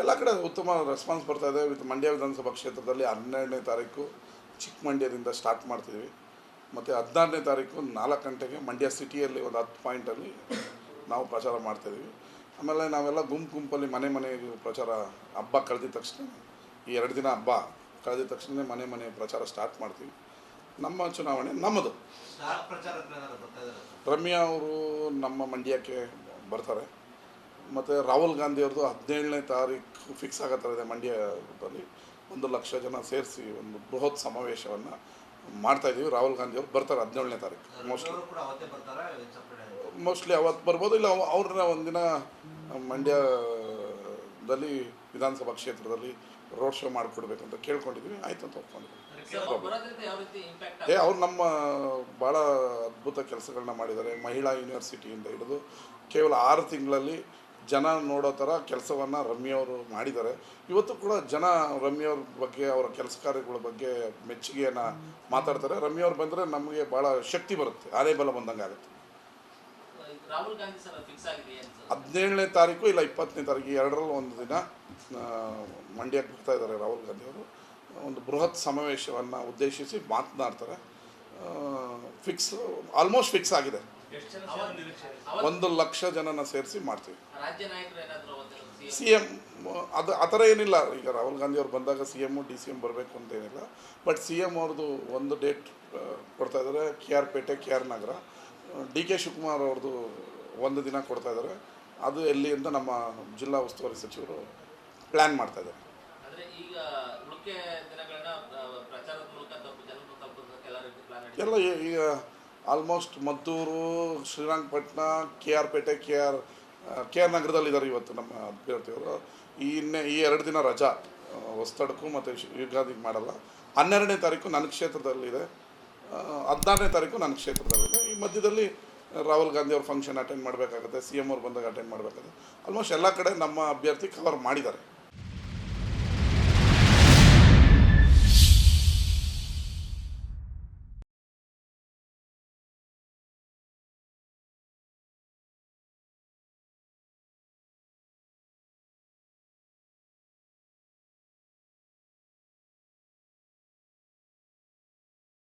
ಎಲ್ಲ ಕಡೆ ಉತ್ತಮ ರೆಸ್ಪಾನ್ಸ್ ಬರ್ತಾ ಇದೆ. ವಿತ್ ಮಂಡ್ಯ ವಿಧಾನಸಭಾ ಕ್ಷೇತ್ರದಲ್ಲಿ ಹನ್ನೆರಡನೇ ತಾರೀಕು ಚಿಕ್ಕಮಂಡ್ಯದಿಂದ ಸ್ಟಾರ್ಟ್ ಮಾಡ್ತಿದ್ವಿ. ಮತ್ತು ಹದಿನಾರನೇ ತಾರೀಕು ನಾಲ್ಕು ಗಂಟೆಗೆ ಮಂಡ್ಯ ಸಿಟಿಯಲ್ಲಿ ಒಂದು ಹತ್ತು ಪಾಯಿಂಟಲ್ಲಿ ನಾವು ಪ್ರಚಾರ ಮಾಡ್ತಾಯಿದ್ವಿ ಆಮೇಲೆ ನಾವೆಲ್ಲ ಗುಂಪು ಗುಂಪಲ್ಲಿ ಮನೆ ಮನೆ ಪ್ರಚಾರ ಹಬ್ಬ ಕಳೆದಿದ ತಕ್ಷಣ ಈ ಎರಡು ದಿನ ಹಬ್ಬ ಕಳೆದ ತಕ್ಷಣ ಮನೆ ಮನೆ ಪ್ರಚಾರ ಸ್ಟಾರ್ಟ್ ಮಾಡ್ತೀವಿ. ನಮ್ಮ ಚುನಾವಣೆ ನಮ್ಮದು. ರಮ್ಯಾ ಅವರು ನಮ್ಮ ಮಂಡ್ಯಕ್ಕೆ ಬರ್ತಾರೆ. ಮತ್ತು ರಾಹುಲ್ ಗಾಂಧಿ ಅವ್ರದ್ದು ಹದಿನೇಳನೇ ತಾರೀಕು ಫಿಕ್ಸ್ ಆಗತ್ತರ ಇದೆ ಮಂಡ್ಯದಲ್ಲಿ ಒಂದು ಲಕ್ಷ ಜನ ಸೇರಿಸಿ ಒಂದು ಬೃಹತ್ ಸಮಾವೇಶವನ್ನು ಮಾಡ್ತಾ ಇದ್ದೀವಿ ರಾಹುಲ್ ಗಾಂಧಿ ಅವರು ಬರ್ತಾರೆ? ಹದಿನೇಳನೇ ತಾರೀಕು ಮೋಸ್ಟ್ಲಿ ಮೋಸ್ಟ್ಲಿ ಅವತ್ತು ಬರ್ಬೋದು. ಇಲ್ಲ ಅವ- ಅವ್ರನ್ನ ಒಂದಿನ ಮಂಡ್ಯದಲ್ಲಿ ವಿಧಾನಸಭಾ ಕ್ಷೇತ್ರದಲ್ಲಿ ರೋಡ್ ಶೋ ಮಾಡಿಕೊಡ್ಬೇಕು ಅಂತ ಕೇಳ್ಕೊಂಡಿದ್ದೀವಿ ಆಯ್ತು ಅಂತ ಒಪ್ಕೊಂಡಿದ್ವಿ. ಏ ಅವ್ರು ನಮ್ಮ ಭಾಳ ಅದ್ಭುತ ಕೆಲಸಗಳನ್ನ ಮಾಡಿದ್ದಾರೆ. ಮಹಿಳಾ ಯೂನಿವರ್ಸಿಟಿಯಿಂದ ಹಿಡಿದು ಕೇವಲ ಆರು ತಿಂಗಳಲ್ಲಿ ಜನ ನೋಡೋ ಥರ ಕೆಲಸವನ್ನು ರಮ್ಯವರು ಮಾಡಿದ್ದಾರೆ. ಇವತ್ತು ಕೂಡ ಜನ ರಮ್ಯವ್ರ ಬಗ್ಗೆ ಅವರ ಕೆಲಸ ಕಾರ್ಯಗಳ ಬಗ್ಗೆ ಮೆಚ್ಚುಗೆಯನ್ನು ಮಾತಾಡ್ತಾರೆ. ರಮ್ಯವ್ರು ಬಂದರೆ ನಮಗೆ ಭಾಳ ಶಕ್ತಿ ಬರುತ್ತೆ ಆನೆ ಬಲ ಬಂದಂಗೆ ಆಗುತ್ತೆ. ಹದಿನೇಳನೇ ತಾರೀಕು ಇಲ್ಲ ಇಪ್ಪತ್ತನೇ ತಾರೀಕು ಎರಡರಲ್ಲಿ ಒಂದು ದಿನ ಮಂಡ್ಯಕ್ಕೆ ಬರ್ತಾ ಇದ್ದಾರೆ ರಾಹುಲ್ ಗಾಂಧಿ ಅವರು. ಒಂದು ಬೃಹತ್ ಸಮಾವೇಶವನ್ನು ಉದ್ದೇಶಿಸಿ ಮಾತನಾಡ್ತಾರೆ. ಫಿಕ್ಸ್ ಆಲ್ಮೋಸ್ಟ್ ಫಿಕ್ಸ್ ಆಗಿದೆ. ಒಂದು ಲಕ್ಷ ಜನನ ಸೇರಿಸಿ ಮಾಡ್ತೀವಿ. ರಾಜ್ಯ ನಾಯಕರು ಏನಾದ್ರು ಅವತ್ತು ಸಿ ಎಂ ಅದು ಆ ಥರ ಏನಿಲ್ಲ. ಈಗ ರಾಹುಲ್ ಗಾಂಧಿ ಅವ್ರು ಬಂದಾಗ C M D C M ಬರಬೇಕು ಅಂತ ಏನಿಲ್ಲ. ಬಟ್ ಸಿ ಎಂ ಅವ್ರದ್ದು ಒಂದು ಡೇಟ್ ಕೊಡ್ತಾ ಇದ್ದಾರೆ. K R Pete K R Nagar. D K Shivakumar ಅವ್ರದ್ದು ಒಂದು ದಿನ ಕೊಡ್ತಾ ಇದ್ದಾರೆ. ಅದು ಎಲ್ಲಿ ಅಂತ ನಮ್ಮ ಜಿಲ್ಲಾ ಉಸ್ತುವಾರಿ ಸಚಿವರು ಪ್ಲ್ಯಾನ್ ಮಾಡ್ತಾ ಇದ್ದಾರೆ. ಎಲ್ಲ ಈಗ almost Maddur, Srirangapatna K R Pete K R K R ನಗರದಲ್ಲಿ ಇದ್ದಾರೆ ಇವತ್ತು ನಮ್ಮ ಅಭ್ಯರ್ಥಿಯವರು. ಈ ಇನ್ನೇ, ಈ ಎರಡು ದಿನ ರಜಾ ಹೊಸ್ತಡ್ಕು ಮತ್ತು ಯುಗಾದಿಗೆ ಮಾಡಲ್ಲ. ಹನ್ನೆರಡನೇ ತಾರೀಕು ನನ್ನ ಕ್ಷೇತ್ರದಲ್ಲಿದೆ. ಹದಿನಾರನೇ ತಾರೀಕು ನನ್ನ ಕ್ಷೇತ್ರದಲ್ಲಿದೆ. ಈ ಮಧ್ಯದಲ್ಲಿ ರಾಹುಲ್ ಗಾಂಧಿ ಅವ್ರ ಫಂಕ್ಷನ್ ಅಟೆಂಡ್ ಮಾಡಬೇಕಾಗುತ್ತೆ ಸಿ ಎಂ ಅವ್ರು ಬಂದಾಗ ಅಟೆಂಡ್ ಮಾಡಬೇಕಾಗುತ್ತೆ. ಆಲ್ಮೋಸ್ಟ್ ಎಲ್ಲ ಕಡೆ ನಮ್ಮ ಅಭ್ಯರ್ಥಿ ಕವರ್ ಮಾಡಿದ್ದಾರೆ.